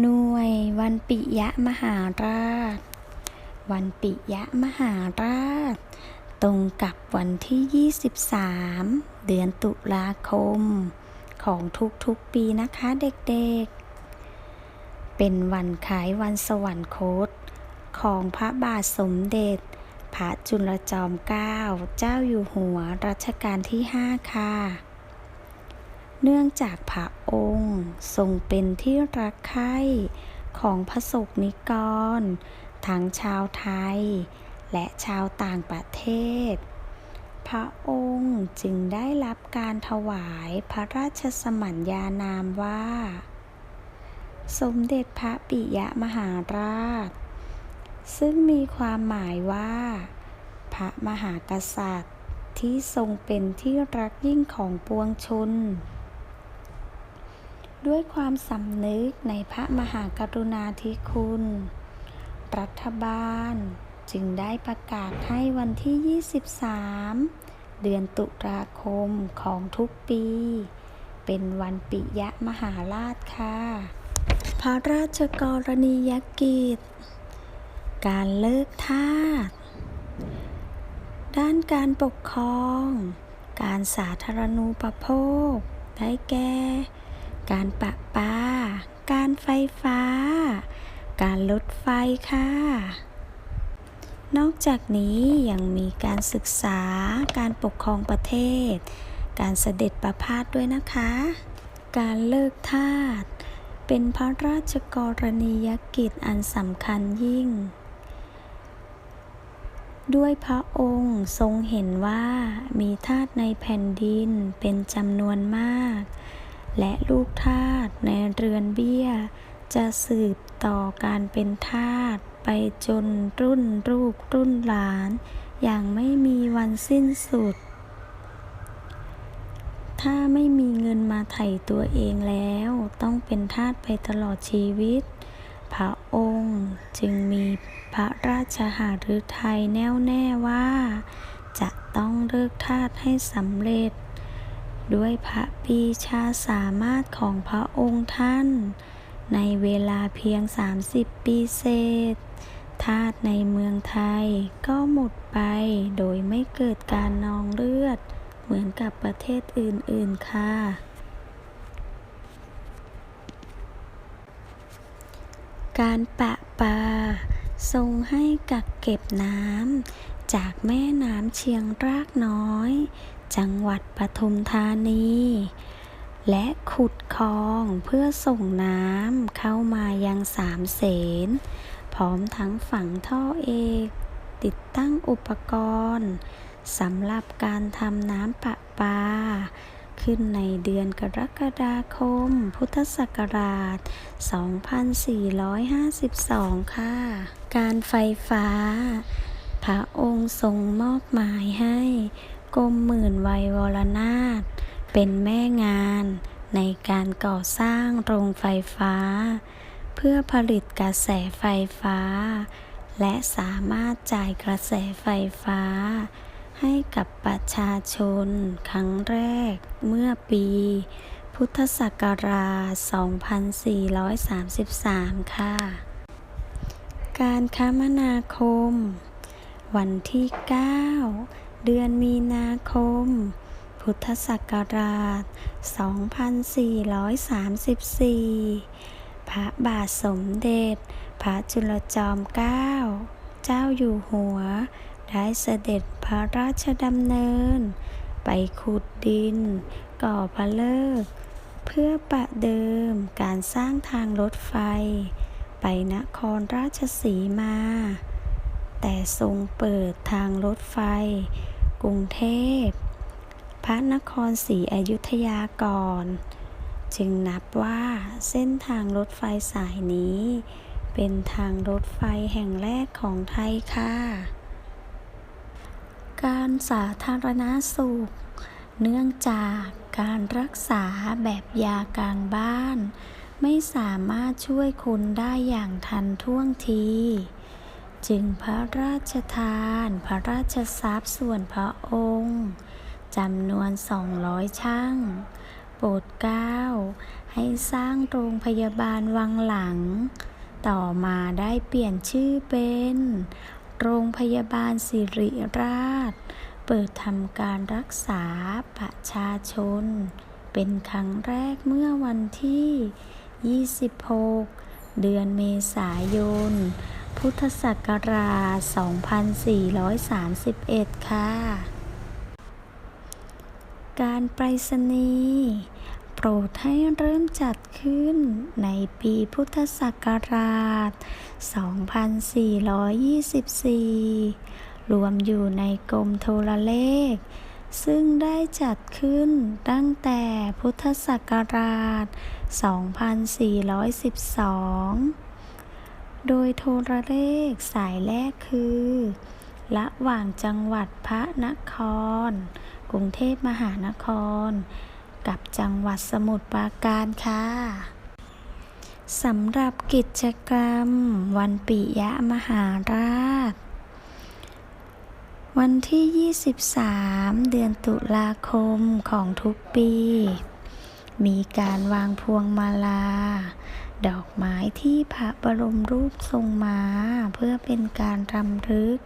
หน่วยวันปิยะมหาราช วันปิยะมหาราช ตรงกับวันที่ 23 เดือนตุลาคม ของทุกๆปีนะคะเด็กๆ เป็นวันขายวันสวรรคต ของพระบาทสมเด็จ พระจุลจอมเกล้าเจ้าอยู่หัวรัชกาลที่ 5 ค่ะ เนื่องจากพระองค์ทรงเป็นที่รักใคร่ของพระสงฆ์นิกร ทั้งชาวไทย และชาวต่างประเทศ พระองค์จึงได้รับการถวายพระราชสมัญญานามว่า สมเด็จพระปิยมหาราช ซึ่งมีความหมายว่า พระมหากษัตริย์ที่ทรงเป็นที่รักยิ่งของปวงชน ด้วยความสำนึกในพระมหากรุณาธิคุณ รัฐบาลจึงได้ประกาศให้วันที่ 23 เดือนตุลาคมของทุกปี เป็นวันปิยมหาราชค่ะ พระราชกรณียกิจ การเลิกทาส ด้านการปกครอง การสาธารณูปโภค ได้แก่ การปะปา การไฟฟ้า การรถไฟค่ะ นอกจากนี้ยังมีการศึกษา การปกครองประเทศ การเสด็จประพาสด้วยนะคะ การเลิกทาสเป็นพระราชกรณียกิจอันสำคัญยิ่ง ด้วยพระองค์ทรงเห็นว่ามีทาสในแผ่นดินเป็นจำนวนมาก และลูกทาสในเรือนเบี้ย จะสืบต่อการเป็นทาสไปจนรุ่นลูกรุ่นหลาน อย่างไม่มีวันสิ้นสุด ถ้าไม่มีเงินมาไถ่ตัวเองแล้วต้องเป็นทาสไปตลอดชีวิต พระองค์จึงมีพระราชหฤทัยแน่วแน่ว่า จะต้องเลิกทาสให้สำเร็จ ด้วยพระปีชาสามารถของพระองค์ท่าน ในเวลาเพียง 30 ปีเศษทาสในเมืองไทยก็หมดไปโดยไม่เกิดการนองเลือด เหมือนกับประเทศอื่น ๆ ค่ะ การปะปาทรงให้กักเก็บน้ำจากแม่น้ำเชียงรากน้อย จังหวัดปทุมธานี และขุดคลองเพื่อส่งน้ำเข้ามายังสามเสน พร้อมทั้งฝังท่อเอกติดตั้งอุปกรณ์สำหรับการทำน้ำประปา ขึ้นในเดือนกรกฎาคม พุทธศักราช 2452 ค่ะ การไฟฟ้า พระองค์ทรงมอบหมายให้ กรมหมื่นวัยวรนาถเป็นแม่งานในการก่อสร้างโรงไฟฟ้า เพื่อผลิตกระแสไฟฟ้า และสามารถจ่ายกระแสไฟฟ้า ให้กับประชาชนครั้งแรกเมื่อปี พุทธศักราช 2433 ค่ะ การคมนาคม วันที่ 9 เดือนมีนาคม พุทธศักราช 2434 พระบาทสมเด็จ พระจุลจอมเกล้า เจ้าอยู่หัว ได้เสด็จพระราชดำเนิน ไปขุดดิน ก่อพระเลิก เพื่อประเดิมการสร้างทางรถไฟ ไปนครราชสีมาแต่ทรงเปิดทางรถไฟ กรุงเทพ พระนครศรีอยุธยาก่อน จึงนับว่าเส้นทางรถไฟสายนี้ เป็นทางรถไฟแห่งแรกของไทยค่ะ การสาธารณสุข เนื่องจากการรักษาแบบยากลางบ้าน ไม่สามารถช่วยคนได้อย่างทันท่วงที จึงพระราชทาน พระราชทรัพย์ส่วนพระองค์จำนวน 200 ช่าง โปรดเกล้า ให้สร้างโรงพยาบาลวังหลัง ต่อมาได้เปลี่ยนชื่อเป็น โรงพยาบาลสิริราช เปิดทำการรักษาประชาชน เป็นครั้งแรกเมื่อวันที่ 26 เดือนเมษายน พุทธศักราช 2431 ค่ะ การไปรษณีย์โปรดให้เริ่มจัดขึ้นในปีพุทธศักราช 2424 รวมอยู่ในกรมโทรเลข ซึ่งได้จัดขึ้นตั้งแต่พุทธศักราช 2412 โดยโทรเลขสายแรกคือระหว่างจังหวัดพระนคร กรุงเทพมหานคร กับจังหวัดสมุทรปราการค่ะสำหรับกิจกรรม วันปิยะมหาราช วันที่ 23 เดือนตุลาคมของทุกปี มีการวางพวงมาลา ดอกไม้ที่พระบรมรูปทรงมา เพื่อเป็นการรำลึก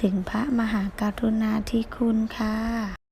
ถึงพระมหากรุณาธิคุณค่ะ